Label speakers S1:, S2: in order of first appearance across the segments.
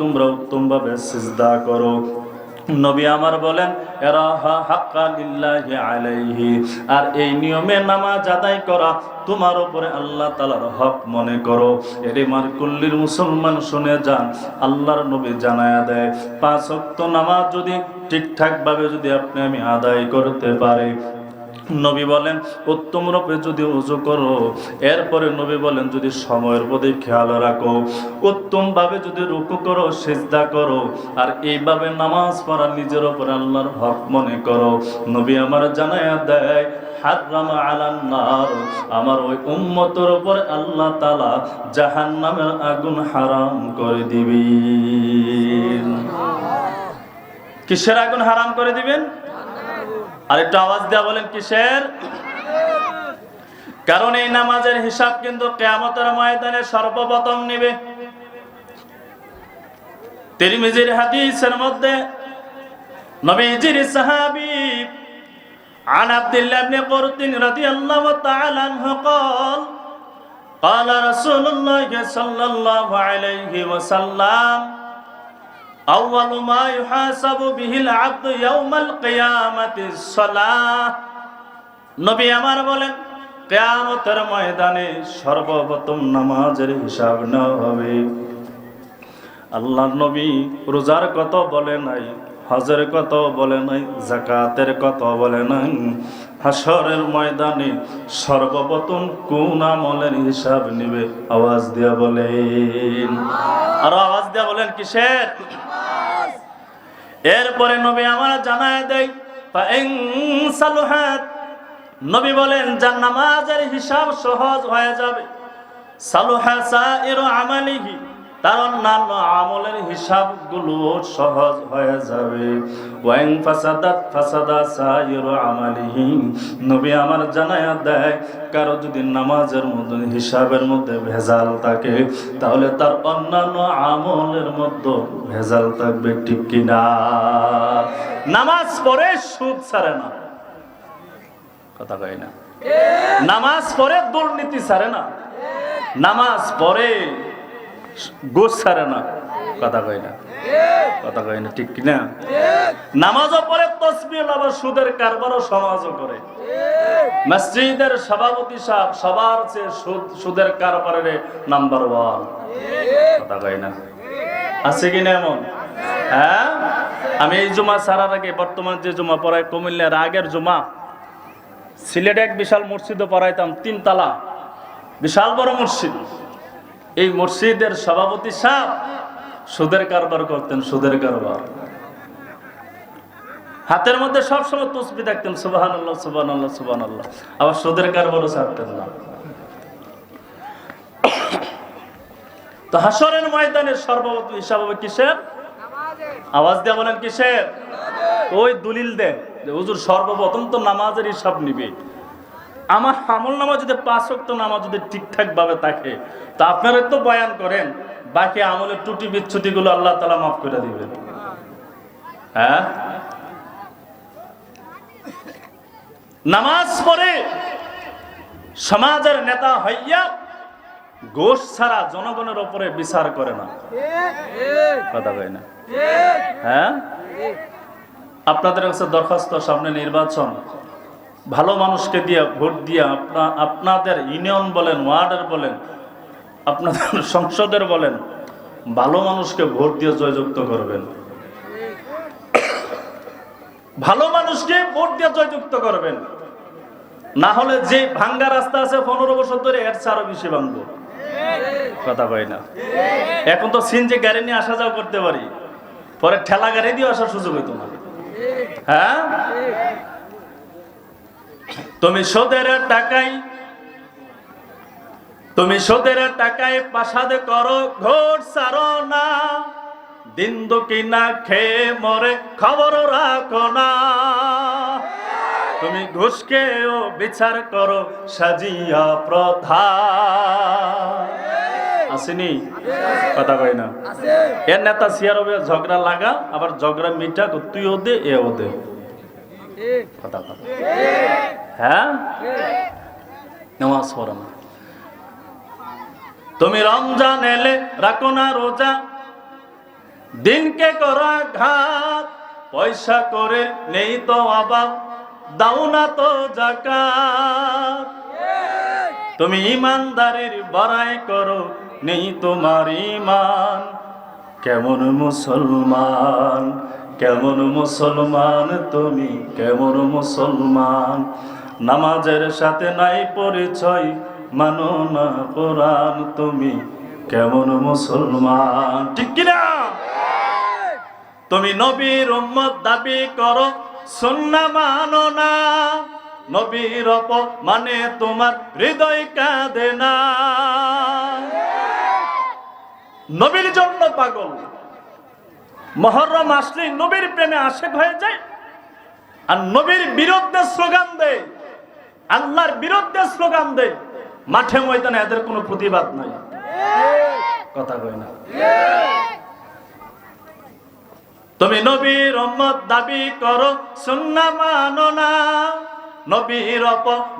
S1: তোমরা সিজদা করো। নবী আমার বলেন আর এই নিয়মে নামাজ আদায় করা তোমার উপরে আল্লাহ তালার হক মনে করো। এরে মার কুল্লির মুসলমান শুনে যান, আল্লাহর নবী জানায়া দেয়, পাঁচ নামাজ যদি ঠিকঠাক ভাবে যদি আপনি আমি আদায় করতে পারি নবী বলেন, উত্তম রূপে যদি উজু করো, এরপরে নবী বলেন, যদি সময়ের প্রতি খেয়াল রাখো উত্তম ভাবে যদি রুকু করো, সেজদা করো, আর এইভাবে নামাজ পড়া নিজের ওপর আল্লাহর হক মনে করো। নবী আমার জানায়া দেয়, হারাম আলান্নার আমার ওই উম্মতের উপর আল্লাহ তালা জাহান নামের আগুন হারাম করে দিবি কিসের আগুন হারাম করে দিবেন? আর একটু আওয়াজ দেওয়া বলেন কিসের কারণ এই নামাজের হিসাব কিন্তু কেয়ামতের ময়দানে সর্বপ্রথম নিবে তিরমিজির হাদিসের মধ্যে নবীজির সাহাবী عن عبد الله بن قرط رضي الله تعالى عنه قال قال رسول الله صلى الله عليه وسلم আউয়ালু মা ইউহাসাবু বিহিল আবদু ইয়াউমাল কিয়ামাতি সালাহ। নবী আমার বলেন, কিয়ামতের ময়দানে সর্বপ্রথম নামাজের হিসাব নেওয়া হবে। আল্লাহ নবী রোজার কত বলে নাই, হজের কত বলে নাই জাকাতের কত বলে নাই। হাসরের ময়দানে সর্বপ্রথম কোন আমলের হিসাব নিবে? আওয়াজ দিয়া বলেন। আর আওয়াজ দিয়া বলেন, কিসের? এরপরে নবী আমার জানায় দেয় নবী বলেন যার নামাজের হিসাব সহজ হয়ে যাবে। সালুহা আমালিহি। তার অন্যান্য আমলের হিসাবগুলো সহজ হয়ে যাবে। ওয়াইন ফাসাদাত ফাসাদা সাইরু আমালিহি। নবী আমার জানায়া দেয়, কারও যদি নামাজের মধ্যে, হিসাবের মধ্যে ভেজাল থাকে, তাহলে তার অন্যান্য আমলের মধ্যে ভেজাল থাকবে, ঠিক কিনা? নামাজ পড়ে সুদ ছাড়ে না। কথা কয় না। নামাজ পড়ে দুর্নীতি ছাড়ে না। নামাজ পড়ে গোস ছাড়ে না। কথা কয় না। কথা কয় না, ঠিক কিনা? নামাজও পড়ে, তসবিহ আবার সুদের কারবারও সমাজও করে। মসজিদের সভাপতি সাহেব সবার চেয়ে সুদ, সুদের কারবারের নাম্বার ওয়ান। কথা কয় না। আছে কিনা এমন? হ্যাঁ? আমি এই জুমা সারার আগে বর্তমান যে জুমা পড়াই, কুমিল্লার আগের জুমা, সিলেটে এক বিশাল মসজিদও পড়াইতাম, তিনতলা। বিশাল বড় মসজিদ। এই মসজিদের সভাপতি সাহেব সুদের কারবার করতেন, সুদের কারবার। হাতের মধ্যে সবসময় তসবি দেখতেন সুবাহান আল্লাহ সুবাহান আল্লাহ সুবাহান আল্লাহ আবার সুদের কারবারও ছাড়তেন না। হাসরের ময়দানের সর্বপ্রথম হিসাব হবে কিসের? আওয়াজ দেওয়া বলেন কিসের? ওই দলিল দেন হুজুর সর্বপ্রথম তো নামাজের হিসাব নিবে। আমার আমল নামা যদি পাঁচ ওয়াক্ত নামাজ যদি ঠিকঠাক ভাবে থাকে, তা আপনারা তো বয়ান করেন, বাকি আমলের ত্রুটি বিচ্ছুতি গুলো আল্লাহ তালা মাফ করে দিবেন। হ্যাঁ? নামাজ পড়ে সমাজের নেতা হইয়া গোশ ছাড়া জনগণের ওপরে বিচার করে না। কথা কয় না? হ্যাঁ? আপনাদের কাছে দরখাস্ত সামনে নির্বাচন। ভালো মানুষকে দিয়ে, ভোট দিয়ে আপনা, আপনাদের ইউনিয়ন বলেন, ওয়ার্ডের বলেন, আপনাদের সংসদের বলেন, ভালো মানুষকে ভোট দিয়ে জয়যুক্ত করবেন। ভালো মানুষকে ভোট দিয়ে জয়যুক্ত করবেন। না হলে যে ভাঙ্গা রাস্তা আছে পনেরো বছর ধরে, এর আরও বেশি ভাঙবো। কথা পাই না? এখন তো সিনজি গাড়ি নিয়ে আসা যাওয়া করতে পারি। পরে ঠেলা গাড়ি দিয়ে আসার সুযোগ হইতো না। হ্যাঁ? তুমি সোদের টাকাই তুমি সোদের টাকায় পাশাদ করো, ঘোর সারো না। দিন দুকি না খেয়ে মরে খবর রাখো না। তুমি ঘুষকেও বিচার করো, সাজিয়া প্রধা আসেনি? কথা কই না। এর নেতা সিয়ার হবে ঝগড়া লাগা, আবার ঝগড়া মিটা মিঠা তুইও দে, এও দে। কথা কথা হ্যাঁ? নামাজ পড়ো না। তুমি রমজান এলে রাখো না রোজা। দিনকে করা ঘাত পয়সা করে নেই তো অভাব, দাও না তো জাকাত। তুমি ইমানদারের বড়াই করো, নেই তোমার ইমান কেমন মুসলমান কেমন মুসলমান তুমি, কেমন মুসলমান। নামাজের সাথে নাই পরিচয়, মানো না কোরআন। তুমি কেমন মুসলমান? ঠিক কিনা? তুমি নবীর উম্মত দাবি করো, সুন্না মানো না। নবীর অপ মানে তোমার হৃদয় কাঁদে না। নবীর জন্য পাগল। মহরম আসলে নবীর প্রেমে আশেক হয়ে যায়, আর নবীর বিরুদ্ধে স্লোগান দেয়। আল্লাহর বিরুদ্ধে স্লোগান দেয়, মাঠে ময়দানে এদের কোনো প্রতিবাদ নাই। কথা কয় না। তুমি নবীর উম্মত দাবি করো, সুন্না মানো না। নবীর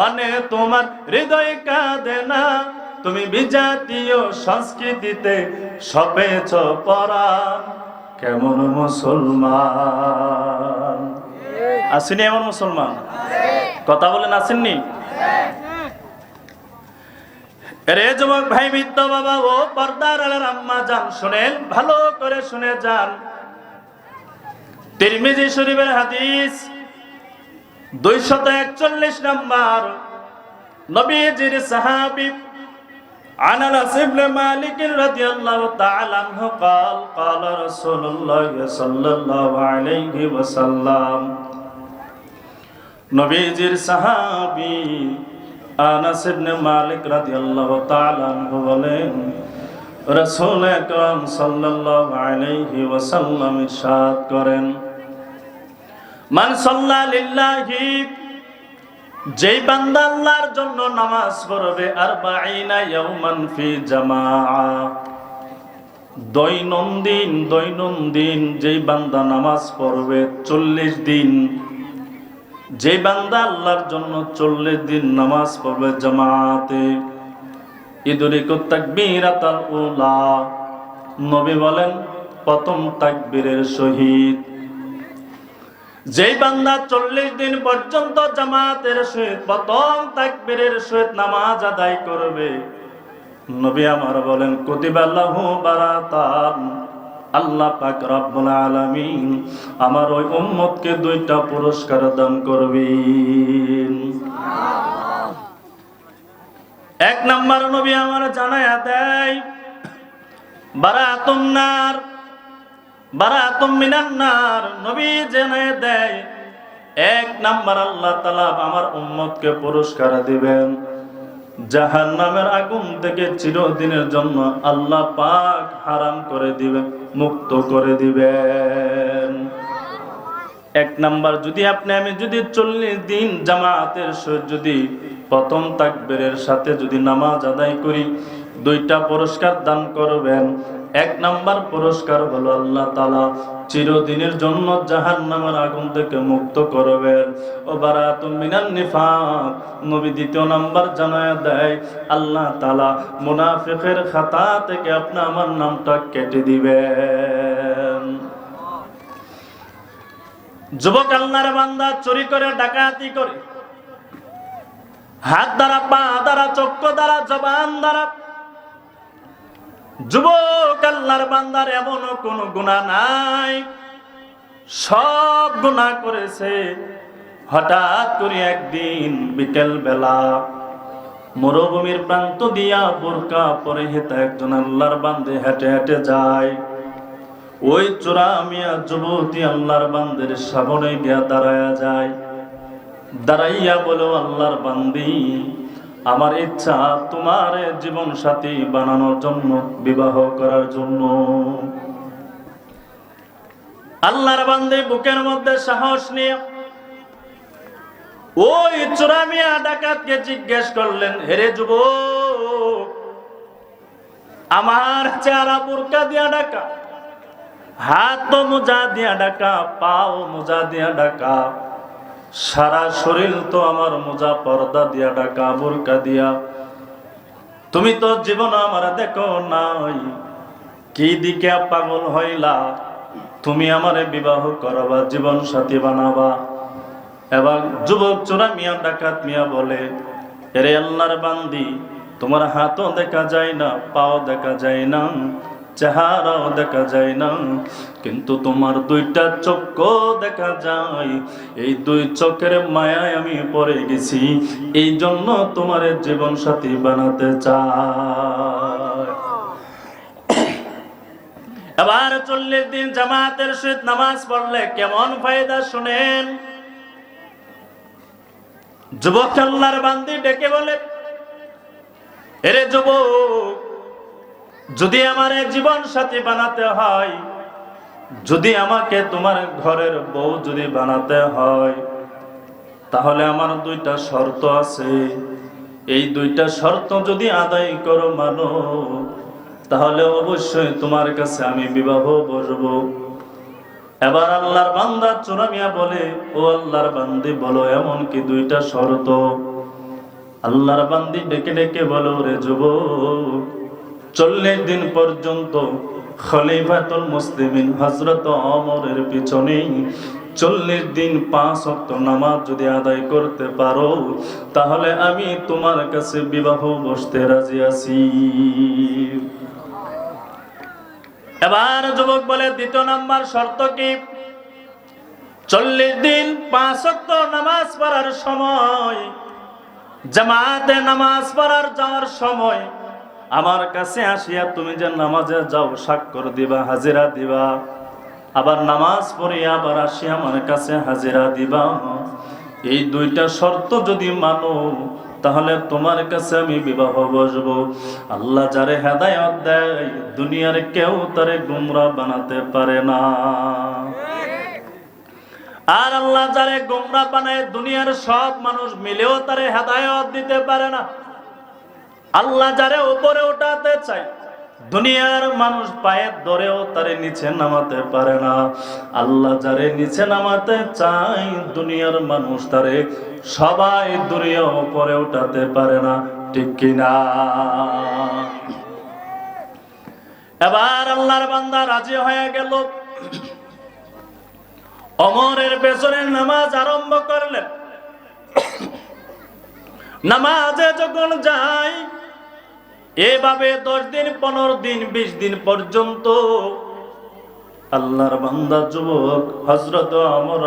S1: মানে তোমার হৃদয় কাঁদে না। তুমি বিজাতীয় সংস্কৃতিতে সপেছ পরা কেমন মুসলমান? আসেনি এমন মুসলমান? কথা বলেন আসেননি রে যুবক ভাই মিত্র বাবা ও পর্দার আলার আম্মা যান শুনেন ভালো করে শুনে যান তিরমিজি শরীফের হাদিস দুইশত একচল্লিশ নম্বর নবীজির সাহাবি عن انس بن مالك رضي الله تعالى عنه قال قال رسول الله صلى الله عليه وسلم নবীজির সাহাবি আনাস ইবনে মালিক রাদিয়াল্লাহু তাআলা আনহু বলেন, রাসূল আকরাম সাল্লাল্লাহু আলাইহি ওয়াসাল্লাম ইরশাদ করেন, মান সাল্লা লিল্লাহি, যেই বান্দা আল্লাহর জন্য নামাজ পড়বে আর বাইনা ইয়াউমান ফি জামাআ। দৈনন্দিন দৈনন্দিন যেই বান্দা নামাজ পড়বে চল্লিশ দিন যে বান্দা আল্লাহর জন্য চল্লিশ দিন নামাজ পড়বে জামাতে উলা। নবী বলেন, প্রথম তাকবীরের শহীদ। যেই বান্দা চল্লিশ দিন পর্যন্ত জামাতের সহিত প্রথম তাকবীরের সহিত নামাজ আদায় করবে, নবী আমার বলেন কুতিবাল্লাহু বারাতান। আল্লাহ পাক রব্বুল আলামিন আমার ওই উম্মতকে দুইটা পুরস্কার দান করবেন। এক নাম্বার নবী আমার জানায়া দেয় বারাতুম নার বারাতুম মিনান নার, নবী জানায় দেয়, এক নাম্বার আল্লাহ তাআলা আমার উম্মতকে পুরস্কার দিবেন। জাহান নামের আগুন থেকে চিরদিনের জন্য আল্লাহ পাক হারাম করে দিবেন মুক্ত করে দিবেন। এক নাম্বার, যদি আপনি, আমি যদি চল্লিশ দিন জামাতের যদি প্রথম তাকবেরের সাথে যদি নামাজ আদায় করি, দুইটা পুরস্কার দান করবেন এক নাম্বার পুরস্কার হলো আল্লাহ তালা চিরদিনের জন্য জাহান নামের আগুন থেকে মুক্ত করবেন ও বারাত মিনান নিফাক। নবী দ্বিতীয় নাম্বার জানায় দেয়, আল্লাহ তালা মুনাফিকের খাতা থেকে আপনি আমার নামটা কেটে দিবেন। যুবক আল্লাহর বান্দা চুরি করে, ডাকাতি করে। হাত দ্বারা, পা দ্বারা, চক্ষু দ্বারা, জবান দ্বারা যুবক আল্লাহর বান্দার এমন কোন গুণা নাই। সব গুণা করেছে। হঠাৎ করে একদিন বিকেল বেলা মরুভূমির প্রান্ত দিয়া বোরকা পরে হেতা একজন আল্লাহর বান্দে হেঁটে হেঁটে যায়। ওই চোরা মিয়া যুবতী আল্লাহর বান্দের সাবনে গিয়া দাঁড়ায়া যায়। দাঁড়াইয়া বলো আল্লাহর বান্দি আমার ইচ্ছা তোমার জীবন সাথী বানানোর জন্য, বিবাহ করার জন্য। আল্লাহর বান্দি বুকের মধ্যে সাহস নিয়ে ওই চোরামিয়া ডাকাতকে জিজ্ঞেস করলেন, হেরে যুব আমার চেহারা বুরকা দিয়া ডাকা হাত মোজা দিয়া ডাকা, পাও মোজা দিয়া ডাকা সারা শরীর তো আমার মোজা পর্দা দিয়া ডাকা বুরকা দিয়া। তুমি তো জীবন আমার দেখো নাই। কি দিকে পাগল হইলা? তুমি আমারে বিবাহ করাবা, জীবন সাথী বানাবা। এবং যুবক চোরা মিয়া ডাকাত মিয়া বলে, এরে আল্লাহর বান্দি, তোমার হাতও দেখা যায় না, পাও দেখা যায় না। চেহারাও দেখা যায় না, কিন্তু তোমার দুইটা চোখ দেখা যায়। এই দুই চোখের মায়ায় আমি পড়ে গেছি, এই জন্য তোমার জীবন সাথী বানাতে চাই। এবার চল্লিশ দিন জামাতের সহিত নামাজ পড়লে কেমন ফায়দা শুনেন? যুবক আল্লাহর বান্দি ডেকে বলে, এরে যুবক যদি আমার জীবন সাথী বানাতে হয়, যদি আমাকে তোমার ঘরের বউ যদি বানাতে হয়, তাহলে আমার দুইটা শর্ত আছে। এই দুইটা শর্ত যদি আদায় করো মানো, তাহলে অবশ্যই তোমার কাছে আমি বিবাহ বসবো এবার আল্লাহর বান্দা চোরামিয়া বলে, ও আল্লাহর বান্দি, বলো এমন কি দুইটা শর্ত? আল্লাহর বান্দি ডেকে ডেকে বলো রে যুবক চল্লিশ দিন পর্যন্ত খলিফাতুল মুসলিমিন হজরত অমরের পিছনেই চল্লিশ দিন পাঁচ অক্ত নামাজ যদি আদায় করতে পারো, তাহলে আমি তোমার কাছে বিবাহ বসতে রাজি আছি। এবার যুবক বলে, দ্বিতীয় নাম্বার শর্ত কি? চল্লিশ দিন পাঁচ অক্ত নামাজ পড়ার সময়, জামাতে নামাজ পড়ার যাওয়ার সময় আমার কাছে আসিয়া তুমি যে নামাজে যাও, স্বাক্ষর দিবা, হাজিরা দিবা। আবার নামাজ পড়িয়া আবার আসিয়া আমার কাছে হাজিরা দিবা। এই দুইটা শর্ত যদি মানো, তাহলে তোমার কাছে আমি বিবাহ বসবো। আল্লাহ যারে হেদায়ত দেয়, দুনিয়ার কেউ তারে গুমরা বানাতে পারে না। আর আল্লাহ যারে গোমরা বানায়, দুনিয়ার সব মানুষ মিলেও তারে হেদায়ত দিতে পারে না। আল্লাহ যারে উপরে উঠাতে চায়, দুনিয়ার মানুষ পায়ের ধরেও তারে নিচে নামাতে পারে না। আল্লাহ যারে নিচে নামাতে চায়, দুনিয়ার মানুষ তারে সবাই দূরে উপরে উঠাতে পারে না। ঠিক কিনা? এবার আল্লাহর বান্দা রাজি হয়ে গেল। অমরের পেছনে নামাজ আরম্ভ করলেন। নামাজে যখন যাই এভাবে দশ দিন, পনেরো দিন, বিশ দিন পর্যন্ত আল্লাহর বান্দা যুবক হজরত আমর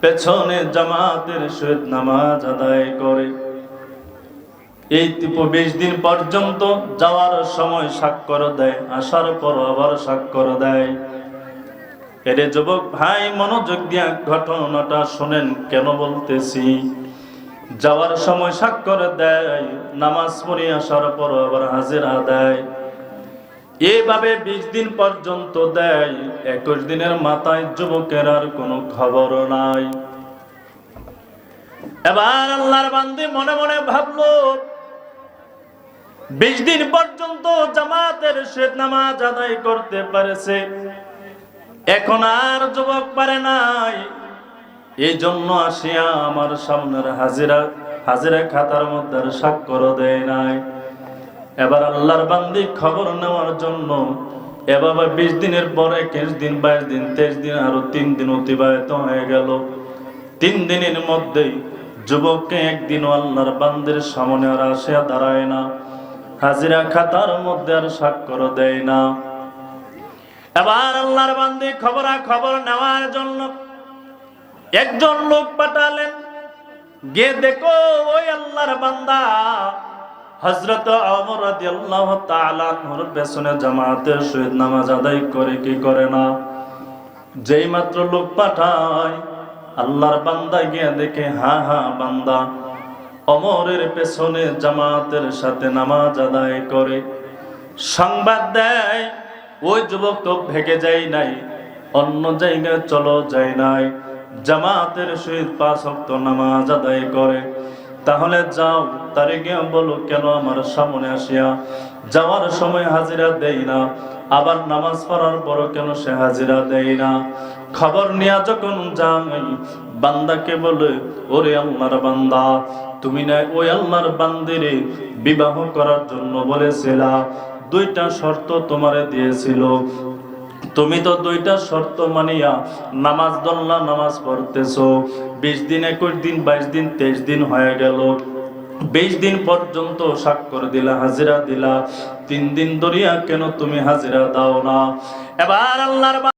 S1: পেছনে জামাতের সহিত নামাজ আদায় করে। এই বিশ দিন পর্যন্ত যাওয়ার সময় স্বাক্ষর দেয়, আসার পর আবার স্বাক্ষর দেয়। এরে যুবক, ভাই, মনোযোগ দিয়া ঘটনাটা শোনেন, কেন বলতেছি? যাওয়ার সময় স্বাক্ষর দেয়, নামাজ পড়ে আসার পর আবার হাজিরা দেয়। এভাবে বিশ দিন পর্যন্ত দেয়, একুশ দিনের মাথায় যুবকের আর কোনো খবর নাই। এবার আল্লাহর বান্দি মনে মনে ভাবলো, বিশ দিন পর্যন্ত জামাতের শেষ নামাজ আদায় করতে পারেছে। এখন আর যুবক পারে নাই। এই জন্য আসিয়া আমার সামনের হাজিরা হাজিরা খাতার মধ্যে স্বাক্ষর দেয় নাই। এবার আল্লাহর বান্দি খবর নেওয়ার জন্য এভাবে বিশ দিনের পর একুশ দিন, বাইশ দিন, তেইশ দিন আরও তিন দিন অতিবাহিত হয়ে গেল। তিন দিনের মধ্যেই যুবককে একদিনও আল্লাহর বান্দির সামনে আর আসিয়া দাঁড়ায় না। হাজিরা খাতার মধ্যে আর স্বাক্ষর দেয় না। এবার আল্লাহর বান্দি খবরা খবর নেওয়ার জন্য একজন লোক পাঠালেন গিয়ে দেখো, ওই আল্লাহর বান্দা। হজরত অমর রাদিয়াল্লাহু তাআলা আনহুর পেছনে জামাতের সহিত নামাজ আদায় করে, কি করে না? যেই মাত্র লোক পাঠায়, আল্লাহর বান্দা গিয়ে দেখে, হা হা, বান্দা। অমরের পেছনে জামাতের সাথে নামাজ আদায় করে, সংবাদ দেয়, ওই যুবক তো ভেগে যায় নাই, অন্য জায়গায় চলো যায় নাই। জামাতের সহিত পাঁচ অক্ত নামাজ আদায় করে। তাহলে যাও, তারে গিয়ে বলো, কেন আমার সামনে আসিয়া? যাওয়ার সময় হাজিরা দেই না, আবার নামাজ পড়ার পর কেন সে হাজিরা দেয় না? খবর নিয়া যখন যাই, বান্দাকে বলে, ওরে আল্লাহর বান্দা, তুমি না ওই আল্লাহর বান্দিরে বিবাহ করার জন্য বলেছিলা? দুইটা শর্ত তোমারে দিয়েছিল। তুমি তো দুইটা শর্ত মানিয়া নামাজ দল্লা নামাজ পড়তেছো। বিশ দিন, একুশ দিন, বাইশ দিন, তেইশ দিন হয়ে গেল। বিশ দিন পর্যন্ত স্বাক্ষর দিলা, হাজিরা দিলা। তিন দিন ধরিয়া কেন তুমি হাজিরা দাও না? এবার আল্লাহর